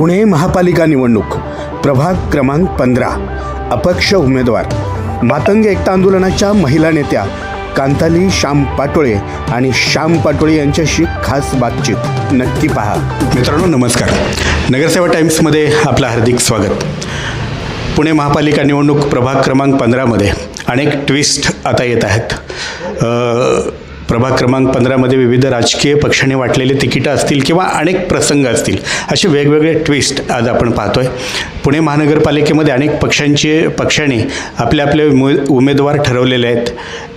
पुणे महापालिका निवडणूक. प्रभाग क्रमांक पंधरा. अपक्ष उमेदवार. मातंग एकता आंदोलनाच्या महिला नेत्या कांताली श्याम पाटोळे आणि श्याम पाटोळे यांच्याशी खास बातचीत. नक्की पहा. मित्रांनो नमस्कार. नगरसेवा टाइम्समध्ये आपलं हार्दिक स्वागत. पुणे महापालिका निवडणूक प्रभाग क्रमांक पंधरामध्ये अनेक ट्विस्ट आता येत आहेत. प्रभाग क्रमांक पंधरामध्ये विविध राजकीय पक्षाने वाटलेले तिकीटं असतील किंवा अनेक प्रसंग असतील असे वेगवेगळे ट्विस्ट आज आपण पाहतोय. पुणे महानगरपालिकेमध्ये अनेक पक्षांचे पक्षाने आपले आपले उमे उमेदवार ठरवलेले आहेत.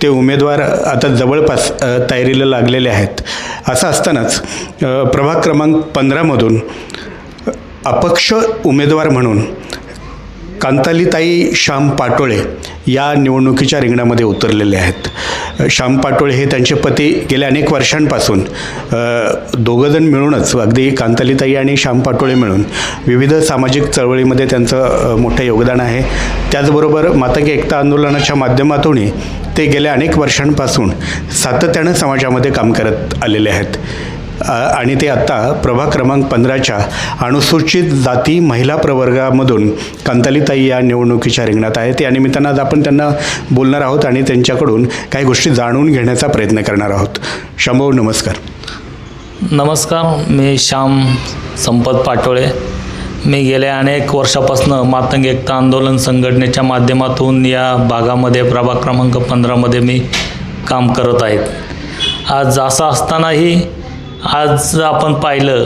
ते उमेदवार आता जवळपास तयारीला लागलेले आहेत. असं असतानाच प्रभाग क्रमांक पंधरामधून अपक्ष उमेदवार म्हणून कांतालीताई श्याम पाटोळे या निवडणुकीच्या रिंगणामध्ये उतरलेले आहेत. श्याम पाटोळे हे त्यांचे पती गेल्या अनेक वर्षांपासून दोघंजण मिळूनच अगदी कांतालीताई आणि श्याम पाटोळे मिळून विविध सामाजिक चळवळीमध्ये त्यांचं मोठं योगदान आहे. त्याचबरोबर मातंग एकता आंदोलनाच्या माध्यमातूनही ते गेल्या अनेक वर्षांपासून सातत्यानं समाजामध्ये काम करत आलेले आहेत. आणि ते आत्ता प्रभाग क्रमांक पंधराच्या अनुसूचित जाती महिला प्रवर्गामधून कांतालीताई या निवडणुकीच्या रिंगणात आहेत. या निमित्तानं आज आपण त्यांना बोलणार आहोत आणि त्यांच्याकडून काही गोष्टी जाणून घेण्याचा प्रयत्न करणार आहोत. शंभव नमस्कार. नमस्कार मी श्याम संपत पाटोळे. मी गेल्या अनेक वर्षापासून मातंग एकता आंदोलन संघटनेच्या माध्यमातून या भागामध्ये प्रभाग क्रमांक पंधरामध्ये मी काम करत आहेत आज असं असतानाही आज आपण पाहिलं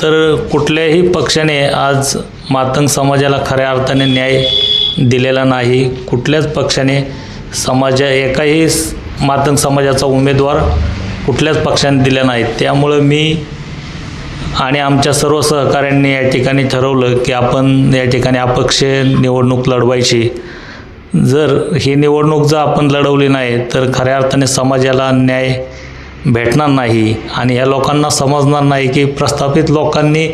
तर कुठल्याही पक्षाने आज मातंग समाजाला खऱ्या अर्थाने न्याय दिलेला नाही. कुठल्याच पक्षाने समाजा एकाही मातंग समाजाचा उमेदवार कुठल्याच पक्षाने दिला नाही. त्यामुळं मी आणि आमच्या सर्व सहकाऱ्यांनी या ठिकाणी ठरवलं की आपण या ठिकाणी अपक्ष निवडणूक लढवायची. जर ही निवडणूक जर आपण लढवली नाही तर खऱ्या अर्थाने समाजाला न्याय भेटणार नाही आणि या लोकांना समजणार नाही की प्रस्थापित लोकांनी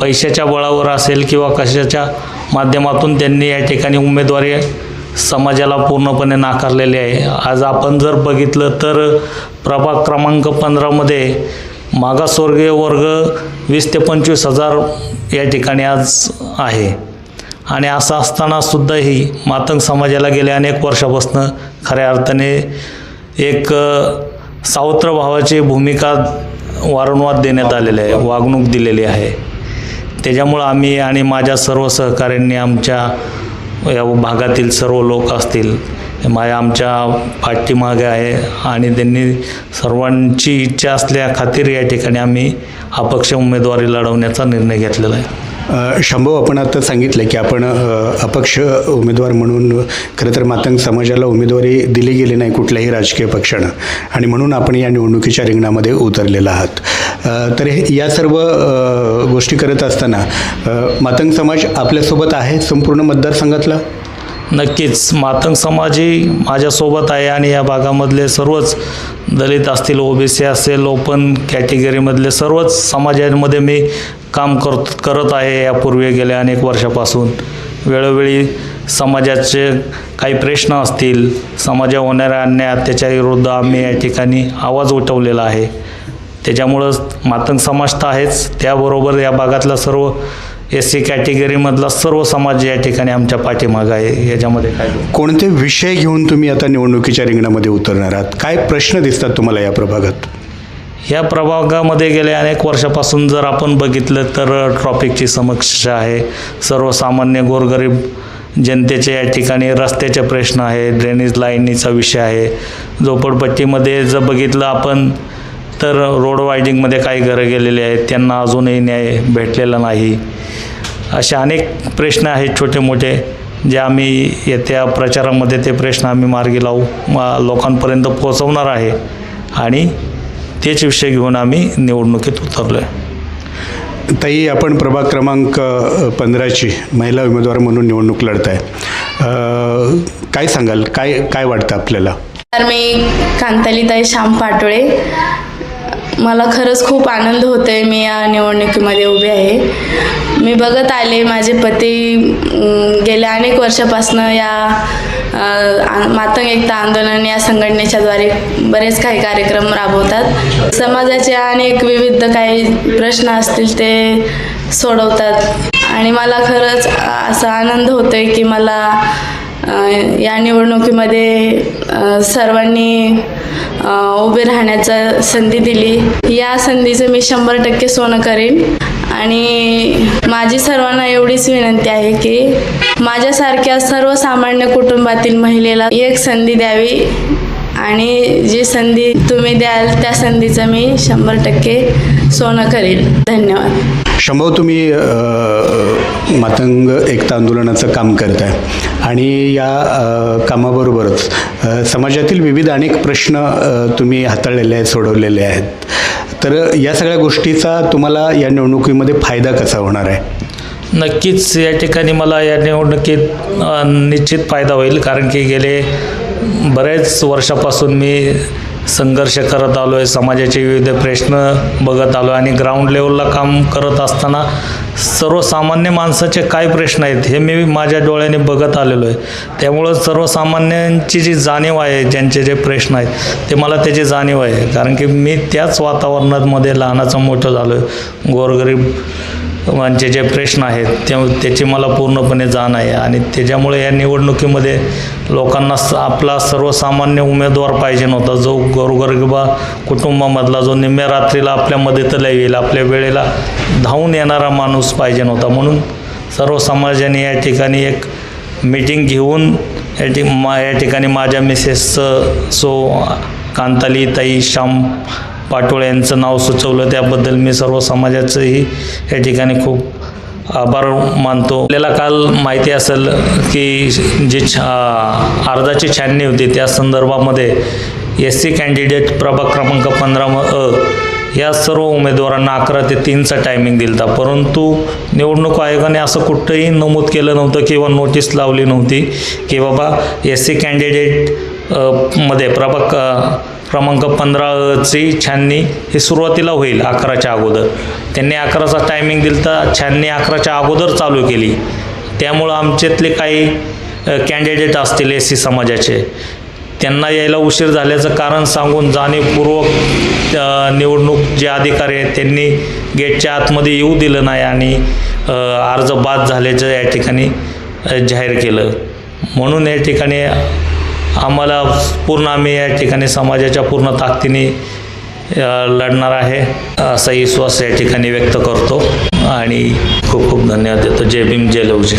पैशाच्या बळावर असेल किंवा कशाच्या माध्यमातून त्यांनी या ठिकाणी उमेदवारी समाजाला पूर्णपणे नाकारलेली आहे. आज आपण जर बघितलं तर प्रभाग क्रमांक पंधरामध्ये मागासवर्गीय वर्ग वीस ते पंचवीस हजार या ठिकाणी आज आहे. आणि असं असतानासुद्धाही मातंग समाजाला गेल्या अनेक वर्षापासून खऱ्या अर्थाने एक सावत्र भावाची भूमिका वारंवार देण्यात आलेली आहे वागणूक दिलेली आहे. त्याच्यामुळं आम्ही आणि माझ्या सर्व सहकाऱ्यांनी आमच्या या भागातील सर्व लोक असतील माझ्या आमच्या पाठीमागे आहे आणि त्यांनी सर्वांची इच्छा असल्या खातीर या ठिकाणी आम्ही अपक्ष उमेदवारी लढवण्याचा निर्णय घेतलेला आहे. शंभव आपण आता सांगितलं की आपण अपक्ष उमेदवार म्हणून खरं तर मातंग समाजाला उमेदवारी दिली गेली नाही कुठल्याही राजकीय पक्षानं. आणि म्हणून आपण या निवडणुकीच्या रिंगणामध्ये उतरलेला आहात. तर हे या सर्व गोष्टी करत असताना मातंग समाज आपल्यासोबत आहे संपूर्ण मतदारसंघातला? नक्कीच. मातंग समाजही माझ्यासोबत आहे आणि या भागामधले सर्वच दलित असतील ओबीसी असेल ओपन कॅटेगरीमधले सर्वच समाजांमध्ये मी काम करत करत आहे. यापूर्वी गेल्या अनेक वर्षापासून वेळोवेळी समाजाचे काही प्रश्न असतील समाजात होणाऱ्या अन्याय अत्याचाराविरुद्ध आम्ही या ठिकाणी आवाज उठवलेला आहे. त्याच्यामुळं मातंग समाज तर आहेच. त्याबरोबर या भागातला सर्व एस सी कॅटेगरीमधला सर्व समाज या ठिकाणी आमच्या पाठीमागं आहे. याच्यामध्ये काय कोणते विषय घेऊन तुम्ही आता निवडणुकीच्या रिंगणामध्ये उतरणार आहात? काय प्रश्न दिसतात तुम्हाला या प्रभागात? या प्रभागामध्ये गेल्या अनेक वर्षापासून जर आपण बघितलं तर ट्रॉफिकची समस्या आहे. सर्वसामान्य गोरगरीब जनतेच्या या ठिकाणी रस्त्याचे प्रश्न आहे ड्रेनेज लाईनीचा विषय आहे. झोपडपट्टीमध्ये जर बघितलं आपण तर रोड वायडिंगमध्ये काही घरं गेलेली आहेत. त्यांना अजूनही न्याय भेटलेला नाही. असे अनेक प्रश्न आहेत छोटे मोठे जे आम्ही येत्या प्रचारामध्ये ते प्रश्न आम्ही मार्गी लावू मा- लोकांपर्यंत पोहोचवणार आहे. आणि तेच विषय घेऊन आम्ही निवडणुकीत उतरलो आहे ताई आपण प्रभाग क्रमांक पंधराची महिला उमेदवार म्हणून निवडणूक लढताय. अ, काय सांगाल? काय काय वाटतं आपल्याला? तर मी कांतालीताई श्याम पाटोळे. मला खरंच खूप आनंद होतोय मी या निवडणुकीमध्ये उभी आहे. मी बघत आले माझे पती गेल्या अनेक वर्षापासनं या मातंग एकता आंदोलन या संघटनेच्याद्वारे बरेच काही कार्यक्रम राबवतात. समाजाचे अनेक विविध काही प्रश्न असतील ते सोडवतात. आणि मला खरंच असा आनंद होतो आहे की मला या निवडणुकीमध्ये सर्वांनी उभे राहण्याचा संधी दिली. या संधीचं मी शंभर टक्के सोनं करेन. आणि माझी सर्वांना एवढीच विनंती आहे की माझ्यासारख्या सर्वसामान्य कुटुंबातील महिलेला एक संधी द्यावी. आणि जी संधी तुम्ही द्याल त्या संधीचं मी शंभर टक्के सोनं करेल धन्यवाद. शंभव तुम्ही मातंग एकता आंदोलनाचं काम करत आहे आणि या कामाबरोबरच समाजातील विविध अनेक प्रश्न तुम्ही हाताळलेले आहेत सोडवलेले आहेत. तर या सगळ्या गोष्टीचा तुम्हाला या निवडणुकीमध्ये फायदा कसा होणार आहे? नक्कीच या ठिकाणी मला या निवडणुकीत निश्चित फायदा होईल कारण की गेले बरेच वर्षापासून मी संघर्ष करत आलो आहे समाजाचे विविध प्रश्न बघत आलो आहे आणि ग्राउंड लेवलला काम करत असताना सर्वसामान्य माणसाचे काय प्रश्न आहेत हे मी माझ्या डोळ्याने बघत आलेलो आहे. त्यामुळं सर्वसामान्यांची जी जाणीव आहे ज्यांचे जे प्रश्न आहेत ते मला त्याची जाणीव आहे. कारण की मी त्याच वातावरणामध्ये लहानाचं मोठं झालो आहे गोरगरीब म्हणजे जे प्रश्न आहेत ते त्याची मला पूर्णपणे जाण आहे. आणि त्याच्यामुळे या निवडणुकीमध्ये लोकांना स- आपला सर्वसामान्य उमेदवार पाहिजे नव्हता. जो गोरगरिबा कुटुंबामधला जो निम्म्या रात्रीला आपल्या मदतीला येईल आपल्या वेळेला धावून येणारा माणूस पाहिजे नव्हता. म्हणून सर्व समाजाने या ठिकाणी एक मीटिंग घेऊन या ठिक मा या ठिकाणी माझ्या मिसेसचं सो कांताली ताई श्याम पाटोळे यांचं नाव सुचवलं त्याबद्दल मी सर्व समाजाचंही या ठिकाणी खूप आभार मानतो. आपल्याला काल माहिती असेल की जे छा अर्जाची छाननी होती त्या संदर्भामध्ये एस सी कॅन्डिडेट प्रभाग क्रमांक पंधरा म अ या सर्व उमेदवारांना अकरा ते तीनचा टायमिंग दिला होता परंतु निवडणूक आयोगाने असं कुठंही नमूद केलं नव्हतं किंवा नोटीस लावली नव्हती की बाबा एस सी कॅन्डिडेटमध्ये प्रभाग क्रमांक पंधराचे छाननी हे सुरुवातीला होईल अकराच्या अगोदर. त्यांनी अकराचा टायमिंग दिला तर छाननी अकराच्या अगोदर चालू केली. त्यामुळं आमच्यातले काही कॅन्डिडेट असतील एस सी समाजाचे त्यांना यायला उशीर झाल्याचं कारण सांगून जाणीवपूर्वक निवडणूक जे अधिकारी आहेत त्यांनी गेटच्या आतमध्ये येऊ दिलं नाही आणि अर्ज बाद झाल्याचं या ठिकाणी जाहीर केलं. म्हणून या ठिकाणी आम्हाला पूर्ण आम्ही या ठिकाणी समाजाच्या पूर्ण ताकदीने लढणार आहे. असा विश्वास या ठिकाणी व्यक्त करतो. आणि खूप खूप धन्यवाद देतो. जय भीम जय लवजी